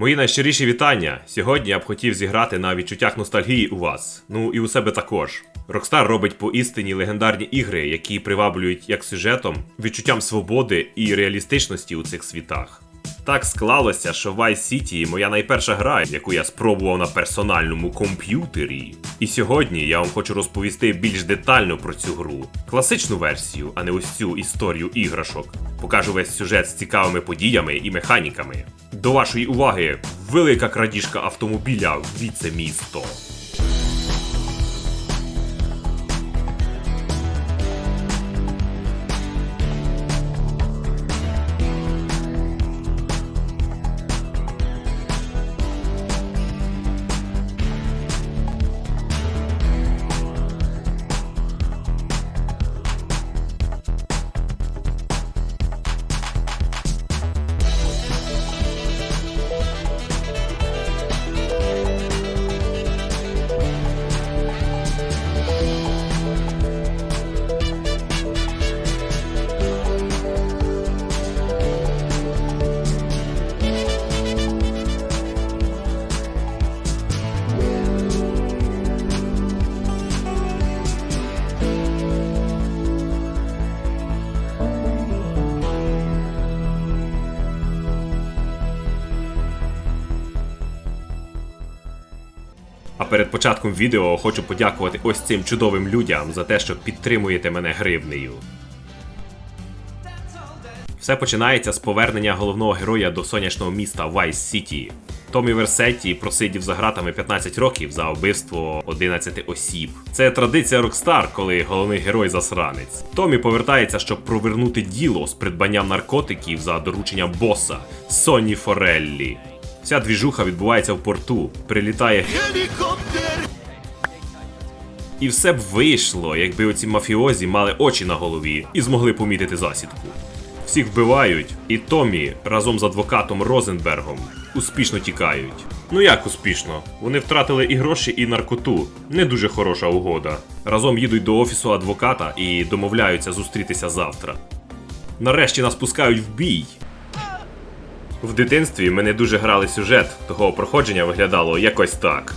Мої найщиріші вітання. Сьогодні я б хотів зіграти на відчуттях ностальгії у вас. Ну і у себе також. Rockstar робить по істині легендарні ігри, які приваблюють як сюжетом, відчуттям свободи і реалістичності у цих світах. Так склалося, що Vice City моя найперша гра, яку я спробував на персональному комп'ютері. І сьогодні я вам хочу розповісти більш детально про цю гру. Класичну версію, а не ось цю історію іграшок. Покажу весь сюжет з цікавими подіями і механіками. До вашої уваги, велика крадіжка автомобіля в віце-місто. А перед початком відео хочу подякувати ось цим чудовим людям за те, що підтримуєте мене гривнею. Все починається з повернення головного героя до сонячного міста Vice City. Томі Версетті просидів за гратами 15 років за вбивство 11 осіб. Це традиція Rockstar, коли головний герой засранець. Томі повертається, щоб провернути діло з придбанням наркотиків за дорученням боса Соні Фореллі. Вся двіжуха відбувається в порту, прилітає гелікоптер. і все б вийшло, якби оці мафіозі мали очі на голові і змогли помітити засідку. Всіх вбивають, і Томі разом з адвокатом Розенбергом успішно тікають. Ну як успішно? Вони втратили і гроші, і наркоту. Не дуже хороша угода. Разом їдуть до офісу адвоката і домовляються зустрітися завтра. Нарешті нас пускають в бій. В дитинстві ми не дуже грали сюжет, того проходження виглядало якось так.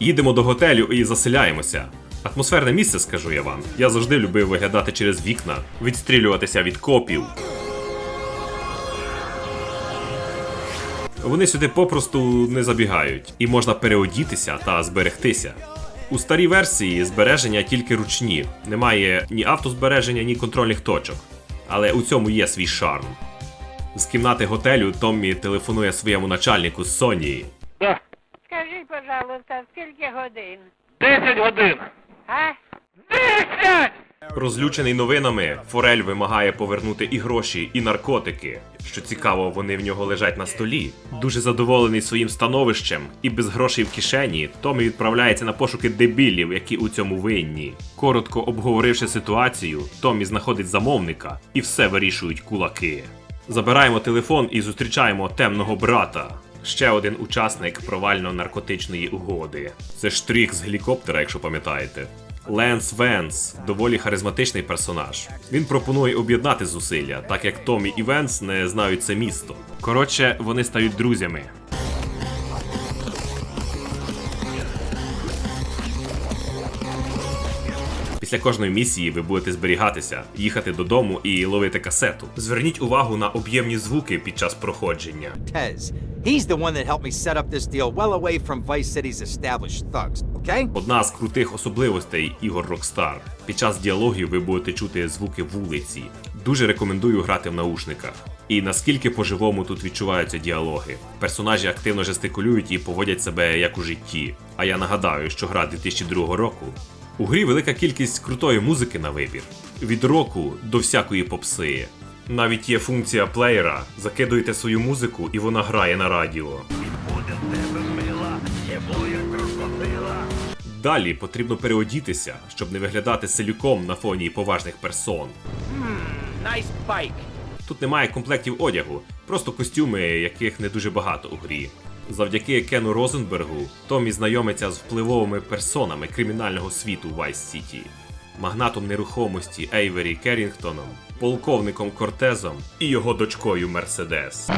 Їдемо до готелю і заселяємося. Атмосферне місце, скажу я вам. Я завжди любив виглядати через вікна, відстрілюватися від копів. Вони сюди попросту не забігають, і можна переодітися та зберегтися. У старій версії збереження тільки ручні, немає ні автозбереження, ні контрольних точок. Але у цьому є свій шарм. З кімнати готелю Томмі телефонує своєму начальнику Соні. Да, Скажіть, пожалуйста, скільки годин? 10 годин. А? 10! Розлючений новинами, Форель вимагає повернути і гроші, і наркотики. Що цікаво, вони в нього лежать на столі. Дуже задоволений своїм становищем і без грошей в кишені, Томі відправляється на пошуки дебілів, які у цьому винні. Коротко обговоривши ситуацію, Томі знаходить замовника і все вирішують кулаки. Забираємо телефон і зустрічаємо темного брата. Ще один учасник провально-наркотичної угоди. Це штрих з гелікоптера, якщо пам'ятаєте. Ленс Венс доволі харизматичний персонаж. Він пропонує об'єднати зусилля, так як Томі і Венс не знають це місто. Коротше, вони стають друзями. Після кожної місії ви будете зберігатися, їхати додому і ловити касету. Зверніть увагу на об'ємні звуки під час проходження. Tez. He's the one that helped me set up this deal well away from Vice City's established thugs, okay? Одна з крутих особливостей ігор Rockstar. Під час діалогів ви будете чути звуки вулиці. Дуже рекомендую грати в наушниках. І наскільки по-живому тут відчуваються діалоги. Персонажі активно жестикулюють і поводять себе як у житті. А я нагадаю, що гра 2002 року. У грі велика кількість крутої музики на вибір. Від року до всякої попси. Навіть є функція плеєра, закидуєте свою музику і вона грає на радіо. Далі потрібно переодітися, щоб не виглядати селюком на фоні поважних персон. Тут немає комплектів одягу, просто костюми, яких не дуже багато у грі. Завдяки Кену Розенбергу Томі знайомиться з впливовими персонами кримінального світу Vice City. магнатом нерухомості Ейвері Керрінгтоном, полковником Кортезом і його дочкою Мерседес.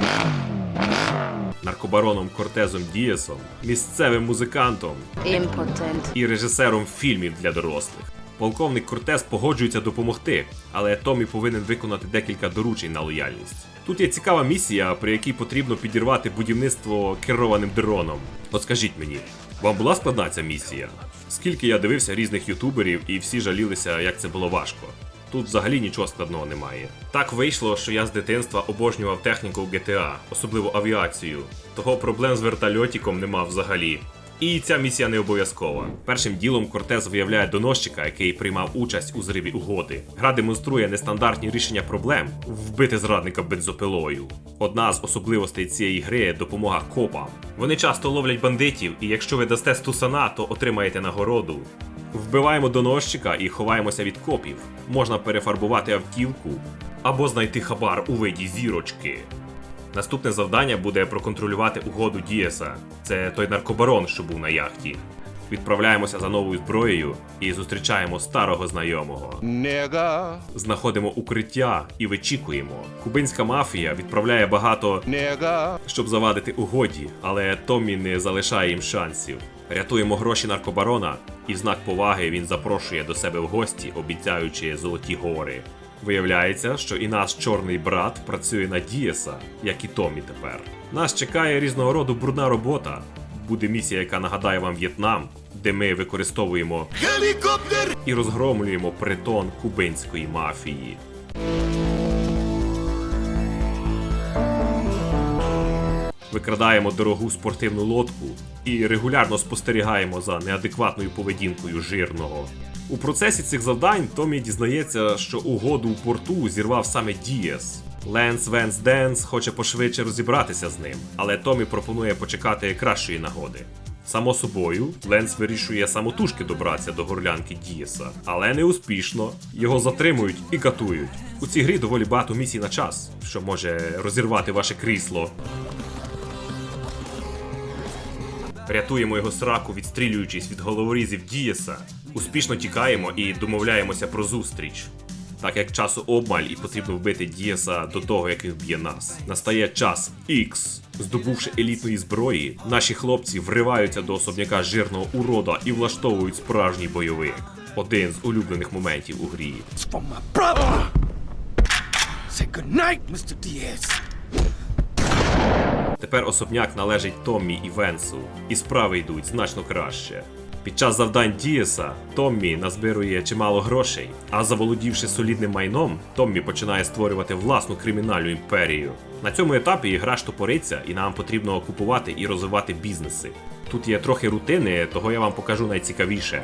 Наркобароном Кортезом Дієсом, місцевим музикантом Імпотент. і режисером фільмів для дорослих. Полковник Кортес погоджується допомогти, але Томі повинен виконати декілька доручень на лояльність. Тут є цікава місія, при якій потрібно підірвати будівництво керованим дроном. От скажіть мені, вам була складна ця місія? Скільки я дивився різних ютуберів і всі жалілися, як це було важко. Тут взагалі нічого складного немає. Так вийшло, що я з дитинства обожнював техніку GTA, особливо авіацію. Того проблем з вертольотиком нема взагалі. І ця місія не обов'язкова. Першим ділом Кортез виявляє доносчика, який приймав участь у зриві угоди. Гра демонструє нестандартні рішення проблем вбити зрадника бензопилою. Одна з особливостей цієї гри допомога копам. Вони часто ловлять бандитів, і якщо ви дасте стусана, то отримаєте нагороду. Вбиваємо доносчика і ховаємося від копів. Можна перефарбувати автівку або знайти хабар у виді зірочки. Наступне завдання буде проконтролювати угоду Дієса. Це той наркобарон, що був на яхті. Відправляємося за новою зброєю і зустрічаємо старого знайомого. Nigga, Знаходимо укриття і вичікуємо. Кубинська мафія відправляє багато nigga, щоб завадити угоді, але Томмі не залишає їм шансів. Рятуємо гроші наркобарона, і в знак поваги він запрошує до себе в гості, обіцяючи золоті гори. Виявляється, що і наш чорний брат працює на Дієса, як і Томі тепер. Нас чекає різного роду брудна робота. Буде місія, яка нагадає вам В'єтнам, де ми використовуємо гелікоптер і розгромлюємо притон кубинської мафії. Викрадаємо дорогу спортивну лодку і регулярно спостерігаємо за неадекватною поведінкою жирного. У процесі цих завдань Томі дізнається, що угоду у порту зірвав саме Дієс. Ленс Венс Денс хоче пошвидше розібратися з ним, але Томі пропонує почекати кращої нагоди. Само собою, Ленс вирішує самотужки добратися до горлянки Дієса, але не успішно. Його затримують і катують. У цій грі доволі багато місій на час, що може розірвати ваше крісло. Рятуємо його сраку, відстрілюючись від головорізів Дієса. Успішно тікаємо і домовляємося про зустріч. Так як часу обмаль і потрібно вбити Дієса до того, як він вб'є нас. Настає час X. Здобувши елітної зброї, наші хлопці вриваються до особняка жирного урода і влаштовують справжній бойовик. Один з улюблених моментів у грі. Mr. Diaz. Тепер особняк належить Томмі і Венсу, і справи йдуть значно краще. Під час завдань Дієса Томмі назбирує чимало грошей, а заволодівши солідним майном, Томмі починає створювати власну кримінальну імперію. На цьому етапі гра штопориться, і нам потрібно купувати і розвивати бізнеси. Тут є трохи рутини, того я вам покажу найцікавіше.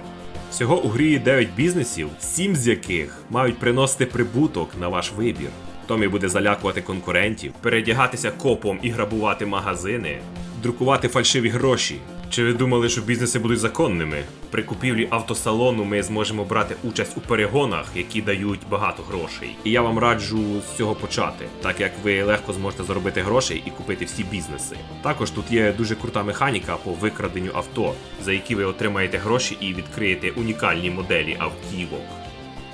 Всього у грі 9 бізнесів, 7 з яких мають приносити прибуток на ваш вибір. Томі буде залякувати конкурентів, передягатися копом і грабувати магазини, друкувати фальшиві гроші. Чи ви думали, що бізнеси будуть законними? При купівлі автосалону ми зможемо брати участь у перегонах, які дають багато грошей. І я вам раджу з цього почати, так як ви легко зможете заробити грошей і купити всі бізнеси. Також тут є дуже крута механіка по викраденню авто, за які ви отримаєте гроші і відкриєте унікальні моделі автівок.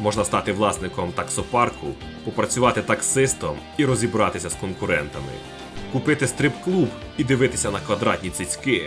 Можна стати власником таксопарку, попрацювати таксистом і розібратися з конкурентами, купити стрип-клуб і дивитися на квадратні цицьки,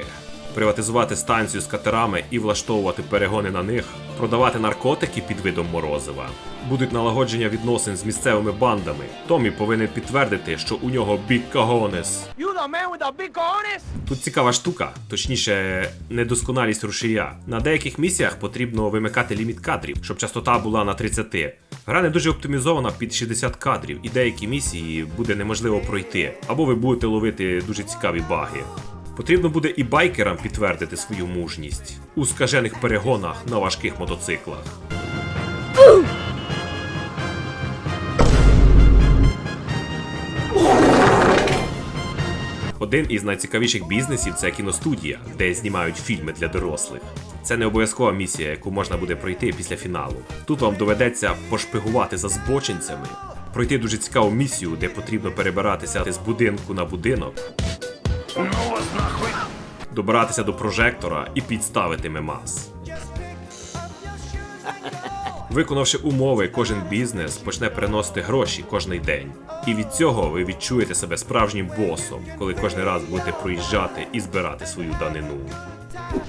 приватизувати станцію з катерами і влаштовувати перегони на них, продавати наркотики під видом морозива. Будуть налагодження відносин з місцевими бандами. Томі повинен підтвердити, що у нього бік кагонес. You the man with the big cojones? Тут цікава штука, точніше, недосконалість рушія. На деяких місіях потрібно вимикати ліміт кадрів, щоб частота була на 30. Гра не дуже оптимізована під 60 кадрів, і деякі місії буде неможливо пройти, або ви будете ловити дуже цікаві баги. Потрібно буде і байкерам підтвердити свою мужність у скажених перегонах на важких мотоциклах. Один із найцікавіших бізнесів це кіностудія, де знімають фільми для дорослих. Це не обов'язкова місія, яку можна буде пройти після фіналу. Тут вам доведеться пошпигувати за збочинцями, пройти дуже цікаву місію, де потрібно перебиратися з будинку на будинок, добиратися до прожектора і підставити мемас. Виконавши умови, кожен бізнес почне приносити гроші кожний день. І від цього ви відчуєте себе справжнім босом, коли кожен раз будете проїжджати і збирати свою данину.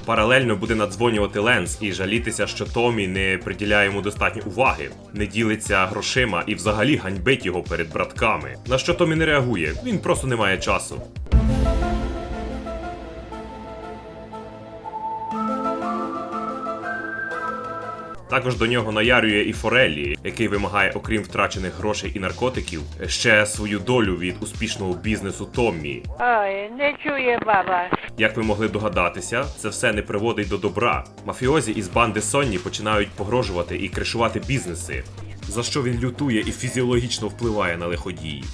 Паралельно буде надзвонювати Ленс і жалітися, що Томі не приділяє йому достатньо уваги, не ділиться грошима і взагалі ганьбить його перед братками. На що Томі не реагує, він просто не має часу. Також до нього наярює і Фореллі, який вимагає, окрім втрачених грошей і наркотиків, ще свою долю від успішного бізнесу Томмі. Ой, не чує баба. Як ви могли догадатися, це все не приводить до добра. Мафіозі із банди Сонні починають погрожувати і кришувати бізнеси, за що він лютує і фізіологічно впливає на лиходіїв.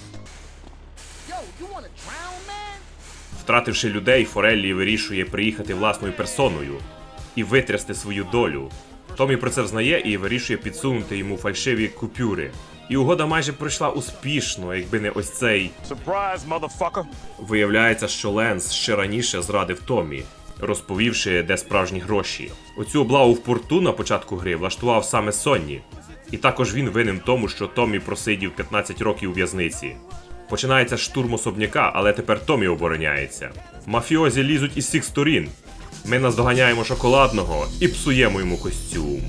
Втративши людей, Фореллі вирішує приїхати власною персоною і витрясти свою долю. Томі про це взнає і вирішує підсунути йому фальшиві купюри. І угода майже пройшла успішно, якби не ось цей Surprise, motherfucker. Виявляється, що Ленс ще раніше зрадив Томі, розповівши, де справжні гроші. Оцю облаву в порту на початку гри влаштував саме Сонні. І також він винен тому, що Томі просидів 15 років у в'язниці. Починається штурм особняка, але тепер Томі обороняється. Мафіозі лізуть із всіх сторін. Ми наздоганяємо шоколадного і псуємо йому костюм.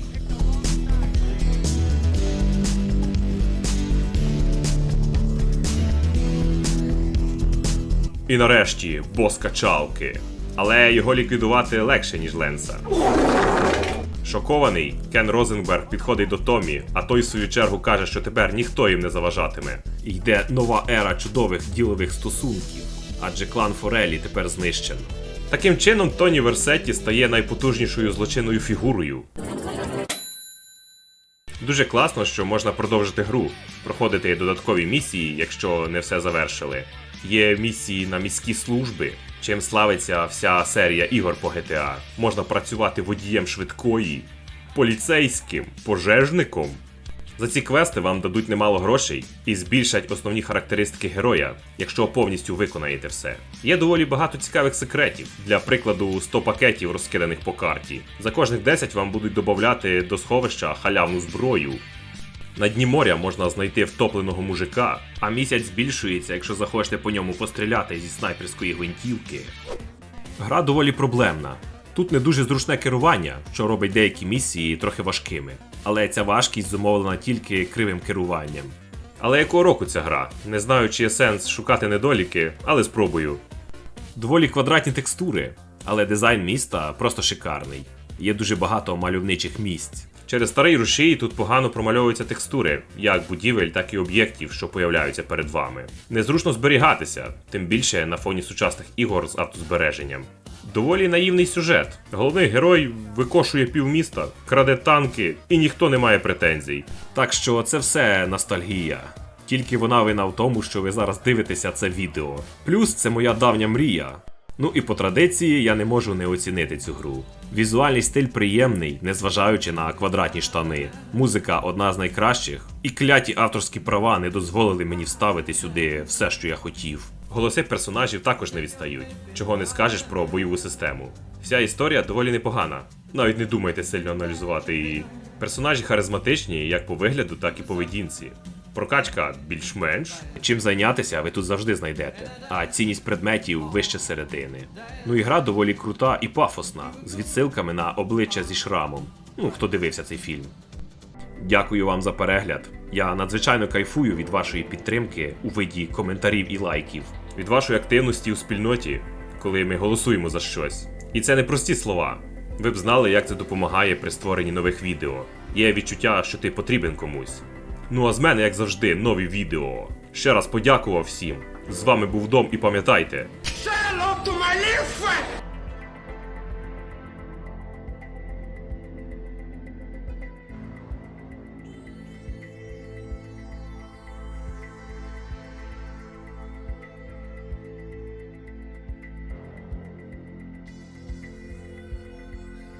І нарешті бос качалки. Але його ліквідувати легше, ніж Ленса. Шокований, Кен Розенберг підходить до Томі, а той в свою чергу каже, що тепер ніхто їм не заважатиме. Йде нова ера чудових ділових стосунків, адже клан Форелі тепер знищено. Таким чином, Тоні Версетті стає найпотужнішою злочинною фігурою. Дуже класно, що можна продовжити гру, проходити додаткові місії, якщо не все завершили. Є місії на міські служби, чим славиться вся серія ігор по GTA. Можна працювати водієм швидкої, поліцейським, пожежником. За ці квести вам дадуть немало грошей і збільшать основні характеристики героя, якщо повністю виконаєте все. Є доволі багато цікавих секретів. Для прикладу, 100 пакетів розкиданих по карті. За кожних 10 вам будуть додати до сховища халявну зброю. На дні моря можна знайти втопленого мужика, а місяць збільшується, якщо захочете по ньому постріляти зі снайперської гвинтівки. Гра доволі проблемна. Тут не дуже зручне керування, що робить деякі місії трохи важкими. Але ця важкість зумовлена тільки кривим керуванням. Але якого року ця гра? Не знаю, чи є сенс шукати недоліки, але спробую. Доволі квадратні текстури, але дизайн міста просто шикарний. Є дуже багато мальовничих місць. Через старий рушій тут погано промальовуються текстури, як будівель, так і об'єктів, що появляються перед вами. Незручно зберігатися, тим більше на фоні сучасних ігор з автозбереженням. Доволі наївний сюжет. Головний герой викошує півміста, краде танки, і ніхто не має претензій. Так що це все ностальгія. Тільки вона вина в тому, що ви зараз дивитеся це відео. Плюс це моя давня мрія. Ну і по традиції я не можу не оцінити цю гру. Візуальний стиль приємний, незважаючи на квадратні штани. Музика одна з найкращих, і кляті авторські права не дозволили мені вставити сюди все, що я хотів. Голоси персонажів також не відстають, чого не скажеш про бойову систему. Вся історія доволі непогана. Навіть не думайте сильно аналізувати її. Персонажі харизматичні як по вигляду, так і поведінці. Прокачка більш-менш. Чим зайнятися, ви тут завжди знайдете. А цінність предметів вище середини. Ну і гра доволі крута і пафосна, з відсилками на обличчя зі шрамом. Ну, хто дивився цей фільм. Дякую вам за перегляд. Я надзвичайно кайфую від вашої підтримки у виді коментарів і лайків, від вашої активності у спільноті, коли ми голосуємо за щось. І це не прості слова. Ви б знали, як це допомагає при створенні нових відео. Є відчуття, що ти потрібен комусь. Ну а з мене, як завжди, нові відео. Ще раз подякував всім. З вами був Дом і пам'ятайте, Say